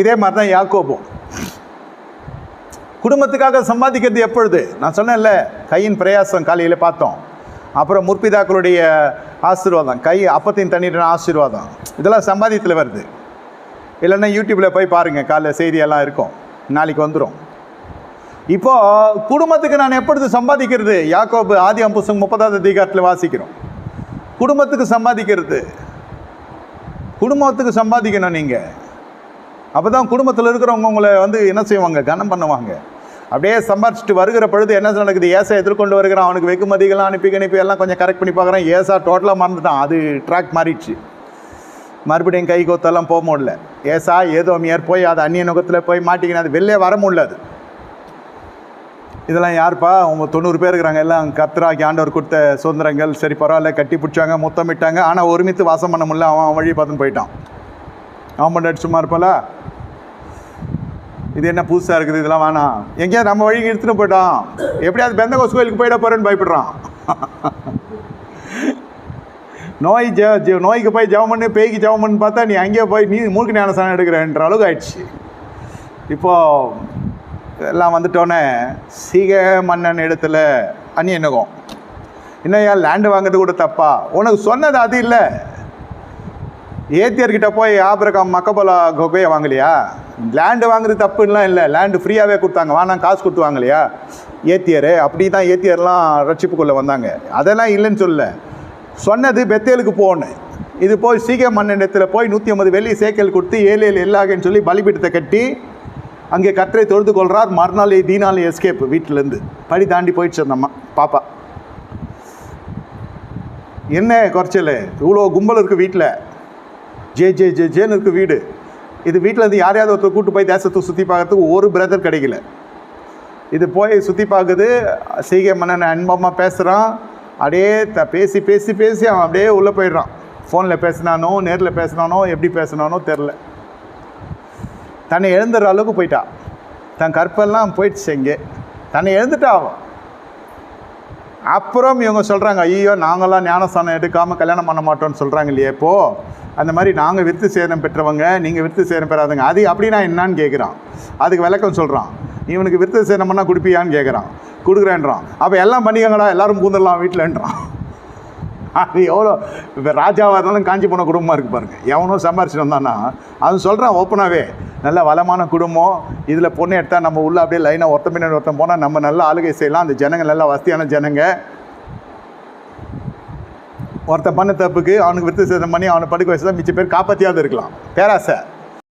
இதே மாதிரி தான் யாக்கோபும். குடும்பத்துக்காக சம்பாதிக்கிறது எப்பொழுது? நான் சொன்னேன்ல கையின் பிரயாசம் காலையில் பார்த்தோம். அப்புறம் முற்பிதாக்களுடைய ஆசீர்வாதம் கை அப்பத்தின் தண்ணீர் ஆசீர்வாதம். இதெல்லாம் சம்பாதியத்தில் வருது. இல்லைன்னா யூடியூப்பில் போய் பாருங்கள் காலைல செய்தியெல்லாம் இருக்கும். நாளைக்கு வந்துடும் இப்போது குடும்பத்துக்கு நான் எப்பொழுது சம்பாதிக்கிறது? யாக்கோபு ஆதி அம்புசம் முப்பதாவது அதிகாரத்தில் வாசிக்கிறோம். குடும்பத்துக்கு சம்பாதிக்கிறது. குடும்பத்துக்கு சம்பாதிக்கணும் நீங்கள் அப்போ தான் குடும்பத்தில் இருக்கிறவங்க உங்களை வந்து என்ன செய்வாங்க? கனம் பண்ணுவாங்க. அப்படியே சம்பாரிச்சிட்டு வருகிற பொழுது என்ன நடக்குது? ஏசா எதிர்கொண்டு வருகிறான். அவனுக்கு வெகுமதிகள்லாம் அனுப்பி கணிப்பி எல்லாம் கொஞ்சம் கரெக்ட் பண்ணி பார்க்குறான். ஏசா டோட்டலாக மறந்துட்டான். அது ட்ராக் மாறிடுச்சு. மறுபடியும் கை கோத்தெல்லாம் போக முடியல. ஏசா ஏதோ மியர் போய் அது அந்நிய நுகத்தில் போய் மாட்டிக்கினா அது வெளியே வர முடியல அது. இதெல்லாம் யாருப்பா? அவங்க தொண்ணூறு பேர் இருக்கிறாங்க. எல்லாம் கத்ராக்கி ஆண்டவர் கொடுத்த சுதந்திரங்கள். சரி பரவாயில்ல. கட்டி பிடிச்சாங்க முத்தமிட்டாங்க. ஆனால் ஒருமித்து வாசம் பண்ண முடியல. அவன் அவன் வழி பார்த்துன்னு போயிட்டான். அவன் பண்ண சும்மா இருப்பாளா? இது என்ன புதுசாக இருக்குது? இதெல்லாம் வேணாம். எங்கேயாவது நம்ம வழிக்கு எடுத்துகிட்டு போயிட்டான் எப்படியாவது பெந்த கோஸ் கோயிலுக்கு போயிட போகிறேன்னு பயப்படுறான். நோய் ஜெ ஜெ- நோய்க்கு போய் ஜெபம் பண்ணு பேய்க்கு ஜெபம் பண்ணு பார்த்தா நீ அங்கேயே போய் நீ மூக்கு ஞானசானம் எடுக்கிறேன்ற அளவுக்கு ஆயிடுச்சு. இப்போது எல்லாம் வந்துட்டோன்னே சீக மன்னன் இடத்துல அந்நிய நகம். என்னையா லேண்டு வாங்குறது கூட தப்பா? உனக்கு சொன்னது அது இல்லை. ஏத்தியர்கிட்ட போய் ஆபிரகாம் மக்கபோலா கொகையை வாங்கலையா? லேண்டு வாங்குறது தப்புலாம் இல்லை. லேண்டு ஃப்ரீயாகவே கொடுத்தாங்க. வேணாம் காசு கொடுத்து வாங்கலையா? ஏத்தியர் அப்படி தான் ஏத்தியர்லாம் ரட்சிப்புக்குள்ளே வந்தாங்க. அதெல்லாம் இல்லைன்னு சொல்லலை. சொன்னது பெத்தேலுக்கு போகணும். இது போய் சீக்கிரம் மண்ணிடத்தில் போய் நூற்றி ஐம்பது வெள்ளி சேக்கல் கொடுத்து ஏழு ஏழு எல்லாகன்னு சொல்லி பலிபீடத்தை கட்டி அங்கே கற்றை தொழுது கொள்கிறார் மறுநாள் தீனாள் எஸ்கேப் வீட்டிலேருந்து. படி தாண்டி போயிடுச்சு அந்த அம்மா பாப்பா. என்ன குறைச்சல்? இவ்வளோ கும்பல் இருக்குது வீட்டில். ஜே ஜே ஜே ஜேன்னு இருக்கு வீடு. இது வீட்டில் இருந்து யாரையாவது ஒருத்தர் கூட்டு போய் தேசத்தை சுற்றி பார்க்கறதுக்கு ஒரு பிரதர் கிடைக்கல. இது போய் சுற்றி பார்க்குது செய்கை மன்னன் அன்பமாக பேசுகிறான் அப்படியே த பேசி பேசி பேசி அவன் அப்படியே உள்ளே போயிடுறான். ஃபோனில் பேசினானோ நேரில் பேசினானோ எப்படி பேசினானோ தெரில தன்னை எழுந்துற அளவுக்கு போயிட்டான் தன் கற்பெல்லாம் போயிடுச்சு இங்கே. தன்னை எழுந்துட்டா அவன். அப்புறம் இவங்க சொல்கிறாங்க ஐயோ நாங்களாம் ஞானஸ்தானம் எடுக்காமல் கல்யாணம் பண்ண மாட்டோம்னு சொல்கிறாங்க இல்லையே இப்போது அந்த மாதிரி நாங்கள் விருத்து சேதம் பெற்றவங்க நீங்கள் விருத்து சேதம் பெறாதவங்க அது அப்படின்னா என்னன்னு கேட்குறான் அதுக்கு விளக்கம் சொல்கிறான் இவனுக்கு விருத்து சேதம் பண்ணால் கொடுப்பியான்னு கேட்குறான் கொடுக்குறேன்றான். அப்போ எல்லாம் பண்ணிக்கங்கடா எல்லோரும் பூந்துடலாம் வீட்டிலன்றான். அது எவ்வளோ இப்போ ராஜாவாக இருந்தாலும் காஞ்சி போன குடும்பமாக இருக்குது பாருங்கள் எவனோ சம்பாரிச்சுட்டு வந்தான்னா அவன் சொல்கிறான் ஓப்பனாகவே நல்ல வளமான குடும்பம் இதில் பொண்ணு எடுத்தால் நம்ம உள்ளே அப்படியே லைனாக ஒருத்தன் பின்னாடி ஒருத்தன் போனால் நம்ம நல்ல ஆளுகை செய்யலாம். அந்த ஜனங்கள் நல்ல வசதியான ஜனங்கள் ஒருத்தன் பண்ண தப்புக்கு அவனுக்கு விருத்த சேதம் பண்ணி அவனை படுக்க வச்சு தான் மிச்ச பேர் காப்பாற்றியாவது இருக்கலாம். பேராசை.